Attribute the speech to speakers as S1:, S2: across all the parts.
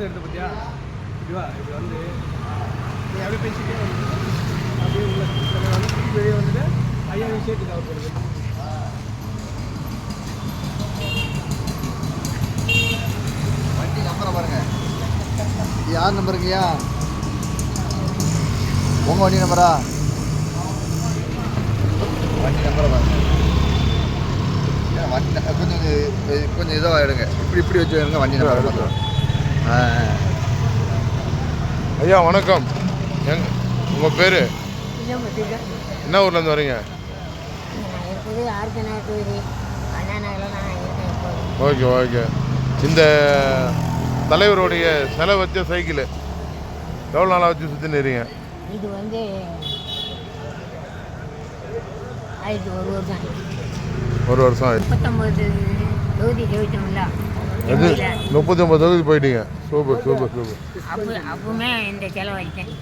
S1: உள்ளேருந்து எடுத்த பார்த்தியா இதுவா இது வந்து நீ அப்படியே பேசிட்டே வந்து அப்படியே உள்ள வந்து திருப்பி வெளியே வந்துட்டு ஐயா விஷயத்துக்கு அவர் போகிறது
S2: வண்டி நம்பரை பாருங்க. யார் நம்பருங்கய்யா உங்கள் வண்டி நம்பரா வண்டி நம்பரை பாருங்க. வண்டி கொஞ்சம் கொஞ்சம் இதாக எடுங்க இப்படி இப்படி வச்சு எடுங்க வண்டி நம்பர்
S3: ஐயா வணக்கம். எங் உங்கள் பேர்? என்ன ஊர்லேருந்து வரீங்க? Okay okay. இந்த தலைவருடைய செலை வச்ச சைக்கிள் எவ்வளோ நாளாக வச்சு சுற்றி நிறீங்க
S4: இது வந்து ஆயிரத்தி ஒரு வருஷம்
S3: ஒரு வருஷம் ஆயிடுச்சு.
S4: தொகுதி ஜெயிச்சோம்ல.
S3: எது? முப்பத்தி ஒம்பது தொகுதி போயிட்டீங்க. Super super super.
S4: அப்போ அப்பவுமே இந்த செலவழித்தேன்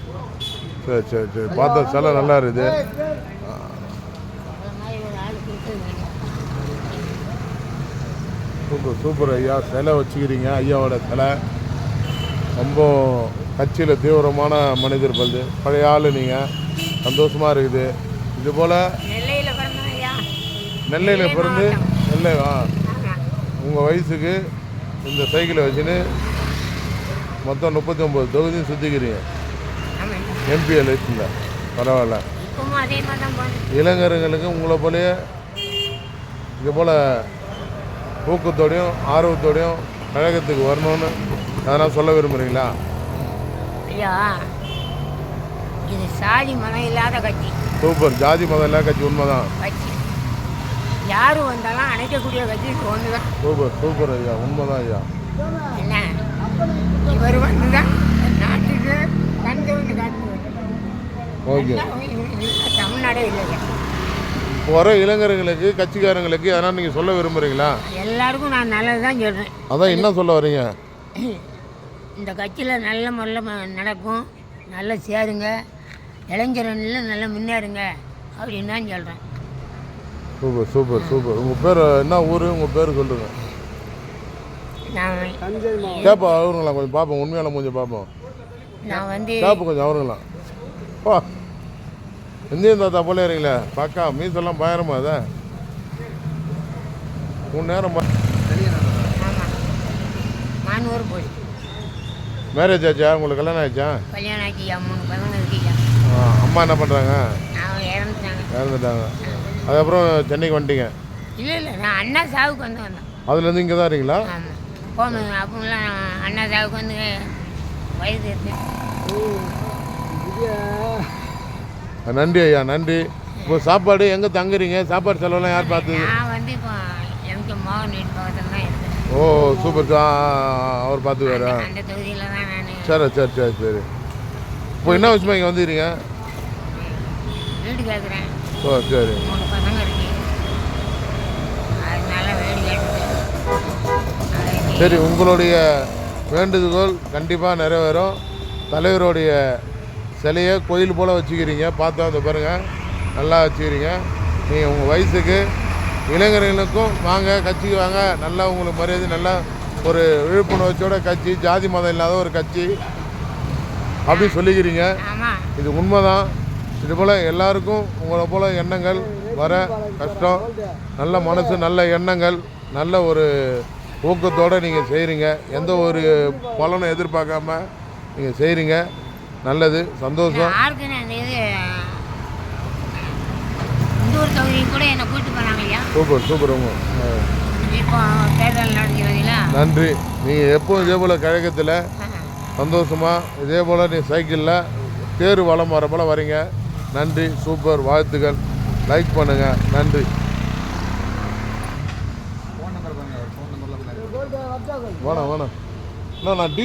S3: சரி சரி சரி. பார்த்தா சிலை நல்லா இருக்குது.
S4: அது
S3: சூப்பர் சூப்பர் ஐயா. சிலை வச்சுக்கிறீங்க ஐயாவோட சிலை. ரொம்ப கட்சியில் தீவிரமான மனிதர் பல்து. பழைய ஆள் நீங்கள் சந்தோஷமாக இருக்குது. இது போல்
S4: நெல்லையில்
S3: பிறந்து நெல்லை உங்கள் வயசுக்கு இந்த சைக்கிளை வச்சுன்னு மொத்தம் முப்பத்தி ஒம்பது தொகுதியும் சுற்றிக்கிறீங்க
S4: ஆமாம்
S3: எம்பி எலெக்ஷனில் பரவாயில்ல. இளைஞர்களுக்கு உங்களை போலயே இது போல் ஊக்கத்தோடையும் ஆர்வத்தோடையும் கழகத்துக்கு வரணும்னு அதனால் சொல்ல விரும்புகிறீங்களா
S4: ஐயா இது சாதி மனம் இல்லாத கட்சி.
S3: சூப்பர். ஜாதி மதம் எல்லா கட்சி உண்மைதான்.
S4: கட்சி. யார் வந்தாலும் அணைக்கக்கூடிய கட்சி ஒன்று தான்
S3: சூப்பர் சூப்பர் ஐயா உண்மைதான் ஐயா.
S4: என்ன? இவர் வந்து தான் நாட்டுக்கு கண்டு வந்து காட்டுவார்
S3: ஓகே.
S4: தமிழ்நாடே இல்லைங்க.
S3: வர இளைஞர்களுக்கு கட்சிக்காரங்களுக்கு அதனால் நீங்கள் சொல்ல விரும்புகிறீங்களா
S4: எல்லாருக்கும் நான் நல்லது தான் சொல்கிறேன்
S3: அதான் என்ன சொல்ல வரீங்க?
S4: இந்த கட்சியில் நல்ல முறையில் நடக்கும். நல்லா சேருங்க. இளைஞர்கள் நல்லா முன்னேறுங்க. அப்படின்னு தான் சொல்கிறேன்
S3: சூப்பர் சூப்பர் சூப்பர். உங்கள் பேர் என்ன ஊர்? உங்கள் பேர் சொல்லுங்கள் கேப்பா அவருங்களா கொஞ்சம் பார்ப்போம் உண்மையான கொஞ்சம் பார்ப்போம்
S4: நான் வந்து
S3: கேப்பு கொஞ்சம் அவருங்களா. பா. இந்தியன் தாத்தா போல இருங்களே பாக்கா மீசெல்லாம் பயரமா அதை மூணு நேரம் மேரேஜ் ஆச்சா? உங்களுக்கு கல்யாணம் ஆயிடுச்சா?
S4: கல்யாணம் ஆச்சியா மூணு பசங்க இருக்கியா
S3: ஆ, அம்மா என்ன பண்ணுறாங்க
S4: இறந்துட்டாங்க.
S3: அதுக்கப்புறம் சென்னைக்கு வந்துட்டீங்க.
S4: இல்லை இல்லை நான் அண்ணா சாவுக்கு வந்து வந்தேன்.
S3: அதுலேருந்து இங்கே தான் இருக்கீங்களா?
S4: ஆமாம் போகணும் அப்போலாம் அண்ணா சாவுக்கு வந்து வயது
S3: நன்றி ஐயா நன்றி. இப்போ சாப்பாடு எங்கே தங்குறீங்க? சாப்பாடு செலவெல்லாம் யார் பார்த்துது
S4: நான் வந்து இப்போ எனக்கு மோகன் வீட்டு பக்கத்தில் தான் இருக்கேன்.
S3: ஓ சூப்பர். அவர் பார்த்துக்குவாரா?
S4: அந்த தொகுதியில் தான் நான்
S3: சரி சரி சரி சரி. இப்போ என்ன விஷயமா இங்கே வந்துக்கிறீங்க
S4: வீடு கேட்குறேன்
S3: ஓ சரி.
S4: மூணு பசங்க இருக்கு. அதனால வீடு கேட்டு
S3: சரி உங்களுடைய வேண்டுகோள் கண்டிப்பாக நிறைவேறும். தலைவருடைய சிலையை கோயில் போல் வச்சுக்கிறீங்க. பார்த்தா அதை பாருங்கள் நல்லா வச்சுக்கிறீங்க. நீங்கள் உங்கள் வயசுக்கு இளைஞர்களுக்கும் வாங்க கட்சிக்கு வாங்க. நல்லா உங்களுக்கு மரியாதை நல்லா ஒரு விழிப்புணர்ச்சியோட கட்சி ஜாதி மதம் இல்லாத ஒரு கட்சி. அப்படி சொல்லிக்கிறீங்க. இது உண்மைதான். இது போல் எல்லாருக்கும் உங்களை போல் எண்ணங்கள் வர கஷ்டம். நல்ல மனசு நல்ல எண்ணங்கள் நல்ல ஒரு ஊக்கத்தோடு நீங்கள் செய்கிறீங்க எந்த ஒரு பலனும் எதிர்பார்க்காம நீங்கள் செய்கிறீங்க நல்லது சந்தோஷம். சூப்பர் சூப்பர் உங்க. நன்றி. நீங்கள் எப்பவும் இதே போல் கழகத்தில் சந்தோஷமாக இதே போல் நீ சைக்கிளில் தேர் வளம் வர போல் வரீங்க. நன்றி சூப்பர் வாழ்த்துக்கள். லைக் பண்ணுங்கள் நன்றி. வேணாம் வேணாம் நான் டி